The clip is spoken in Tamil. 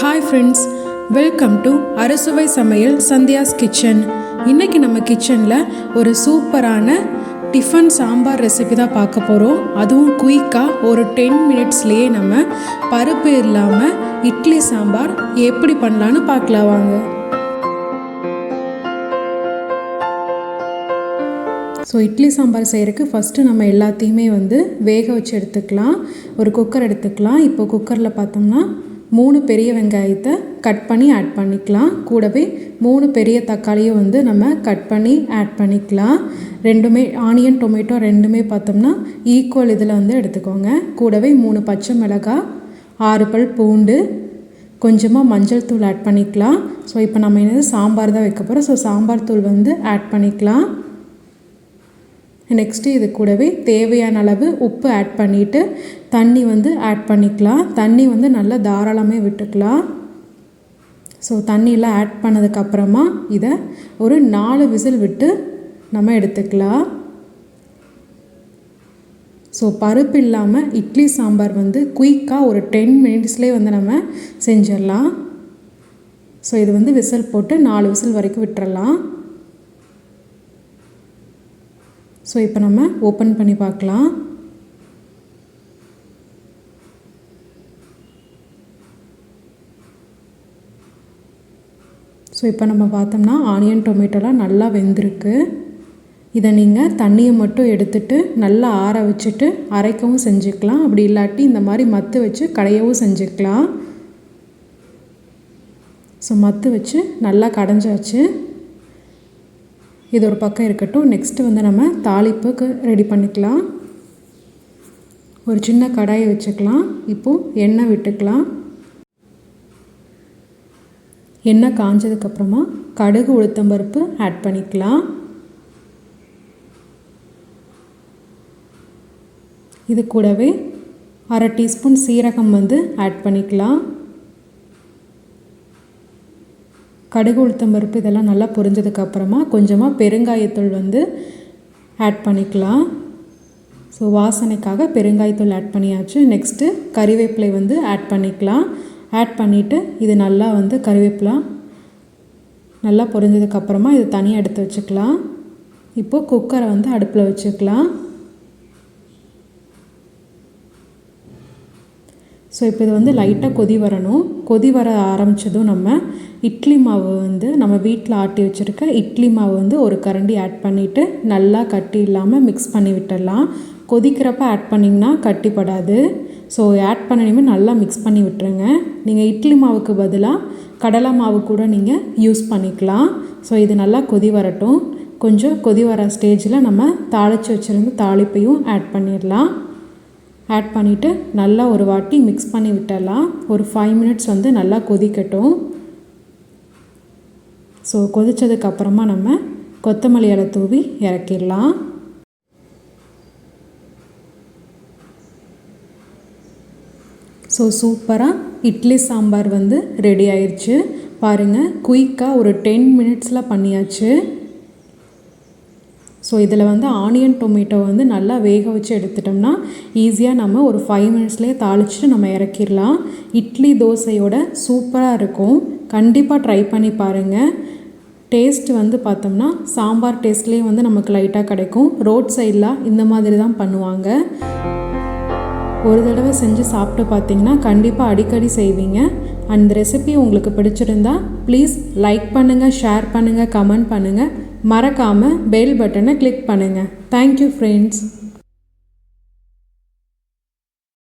ஹாய் ஃப்ரெண்ட்ஸ் வெல்கம் டு அறுசுவை சமையல் சந்தியாஸ் கிச்சன் இன்றைக்கி நம்ம கிச்சனில் ஒரு சூப்பரான டிஃபன் சாம்பார் ரெசிபி தான் பார்க்க போகிறோம் அதுவும் குயிக்காக ஒரு டென் மினிட்ஸ்லேயே நம்ம பருப்பு இல்லாமல் இட்லி சாம்பார் எப்படி பண்ணலான்னு பார்க்கலாம் வாங்க. ஸோ இட்லி சாம்பார் செய்கிறதுக்கு ஃபஸ்ட்டு நம்ம எல்லாத்தையுமே வந்து வேக வச்சு எடுத்துக்கலாம். ஒரு குக்கர் எடுத்துக்கலாம். இப்போ குக்கரில் பார்த்தோம்னா மூணு பெரிய வெங்காயத்தை கட் பண்ணி ஆட் பண்ணிக்கலாம். கூடவே மூணு பெரிய தக்காளியும் வந்து நம்ம கட் பண்ணி ஆட் பண்ணிக்கலாம். ரெண்டுமே ஆனியன் டொமேட்டோ ரெண்டுமே பார்த்தோம்னா ஈக்குவல் இதில் வந்து எடுத்துக்கோங்க. கூடவே மூணு பச்சை மிளகாய் ஆறு பல் பூண்டு கொஞ்சமாக மஞ்சள் தூள் ஆட் பண்ணிக்கலாம். ஸோ இப்போ நம்ம என்னது சாம்பார் தான் வைக்க போகிறோம் ஸோ சாம்பார் தூள் வந்து ஆட் பண்ணிக்கலாம். நெக்ஸ்ட்டு இது கூடவே தேவையான அளவு உப்பு ஆட் பண்ணிவிட்டு தண்ணி வந்து ஆட் பண்ணிக்கலாம். தண்ணி வந்து நல்லா தாராளமே விட்டுக்கலாம். ஸோ தண்ணியெலாம் ஆட் பண்ணதுக்கப்புறமா இதை ஒரு நாலு விசில் விட்டு நம்ம எடுத்துக்கலாம். ஸோ பருப்பு இல்லாமல் இட்லி சாம்பார் வந்து குயிக்காக ஒரு டென் மினிட்ஸ்லேயே வந்து நம்ம செஞ்சிடலாம். ஸோ இது வந்து விசில் போட்டு நாலு விசில் வரைக்கும் விட்டுறலாம். ஸோ இப்போ நம்ம ஓப்பன் பண்ணி பார்க்கலாம். ஸோ இப்போ நம்ம பார்த்தோம்னா ஆனியன் டொமேட்டோலாம் நல்லா வெந்திருக்கு. இதை நீங்கள் தண்ணியை மட்டும் எடுத்துட்டு நல்லா ஆற வச்சுட்டு அரைக்கவும் செஞ்சுக்கலாம். அப்படி இல்லாட்டி இந்த மாதிரி மத்து வச்சு கடையவும் செஞ்சுக்கலாம். ஸோ மத்து வச்சு நல்லா கடைஞ்சாச்சு. இது ஒரு பக்கம் இருக்கட்டும். நெக்ஸ்ட்டு வந்து நம்ம தாளிப்புக்கு ரெடி பண்ணிக்கலாம். ஒரு சின்ன கடாயை வச்சுக்கலாம். இப்போது எண்ணெய் விட்டுக்கலாம். எண்ணெய் காஞ்சதுக்கப்புறமா கடுகு உளுத்தம்பருப்பு ஆட் பண்ணிக்கலாம். இது கூடவே அரை டீஸ்பூன் சீரகம் வந்து ஆட் பண்ணிக்கலாம். கடுகு உளுத்தம் பருப்பு இதெல்லாம் நல்லா பொரிஞ்சதுக்கப்புறமா கொஞ்சமாக பெருங்காயத்தூள் வந்து ஆட் பண்ணிக்கலாம். ஸோ வாசனைக்காக பெருங்காயத்தூள் ஆட் பண்ணியாச்சு. நெக்ஸ்ட்டு கறிவேப்பிலை வந்து ஆட் பண்ணிக்கலாம். ஆட் பண்ணிவிட்டு இது நல்லா வந்து கறிவேப்பிலாம் நல்லா பொரிஞ்சதுக்கப்புறமா இது தனியாக எடுத்து வச்சுக்கலாம். இப்போது குக்கரை வந்து அடுப்பில் வச்சுக்கலாம். ஸோ இப்போ இது வந்து லைட்டாக கொதி வரணும். கொதி வர ஆரம்பித்ததும் நம்ம இட்லி மாவு வந்து நம்ம வீட்டில் ஆட்டி வச்சுருக்க இட்லி மாவு வந்து ஒரு கரண்டி ஆட் பண்ணிவிட்டு நல்லா கட்டி இல்லாமல் மிக்ஸ் பண்ணி விட்டுடலாம். கொதிக்கிறப்ப ஆட் பண்ணிங்கன்னா கட்டிப்படாது. ஸோ ஆட் பண்ணணுமே நல்லா மிக்ஸ் பண்ணி விட்டுருங்க. நீங்கள் இட்லி மாவுக்கு பதிலாக கடலை மாவு கூட நீங்கள் யூஸ் பண்ணிக்கலாம். ஸோ இது நல்லா கொதி வரட்டும். கொஞ்சம் கொதி வர ஸ்டேஜில் நம்ம தாளித்து வச்சுருந்து தாளிப்பையும் ஆட் பண்ணிடலாம். ஆட் பண்ணிவிட்டு நல்லா ஒரு வாட்டி மிக்ஸ் பண்ணி விட்டுடலாம். ஒரு ஃபைவ் மினிட்ஸ் வந்து நல்லா கொதிக்கட்டும். ஸோ கொதித்ததுக்கப்புறமா நம்ம கொத்தமல்லி இலை தூவி இறக்கிடலாம். ஸோ சூப்பராக இட்லி சாம்பார் வந்து ரெடி ஆயிடுச்சு பாருங்கள் குயிக்காக ஒரு டென் மினிட்ஸில் பண்ணியாச்சு. ஸோ இதில் வந்து ஆனியன் டொமேட்டோ வந்து நல்லா வேக வச்சு எடுத்துட்டோம்னா ஈஸியாக நம்ம ஒரு ஃபைவ் மினிட்ஸ்லேயே தாளிச்சுட்டு நம்ம இறக்கிடலாம். இட்லி தோசையோட சூப்பராக இருக்கும். கண்டிப்பாக ட்ரை பண்ணி பாருங்கள் டேஸ்ட் வந்து பார்த்தோம்னா சாம்பார் டேஸ்ட்லேயே வந்து நமக்கு லைட்டாக கிடைக்கும். ரோட் சைடில் இந்த மாதிரி தான் பண்ணுவாங்க. ஒரு தடவை செஞ்சு சாப்பிட்டு பார்த்தீங்கன்னா கண்டிப்பாக அடிக்கடி செய்வீங்க. அந்த ரெசிபி உங்களுக்கு பிடிச்சிருந்தா ப்ளீஸ் லைக் பண்ணுங்கள் ஷேர் பண்ணுங்கள் கமெண்ட் பண்ணுங்கள் மறக்காமல் பெல் பட்டனை கிளிக் பண்ணுங்கள் தேங்க்யூ ஃப்ரெண்ட்ஸ்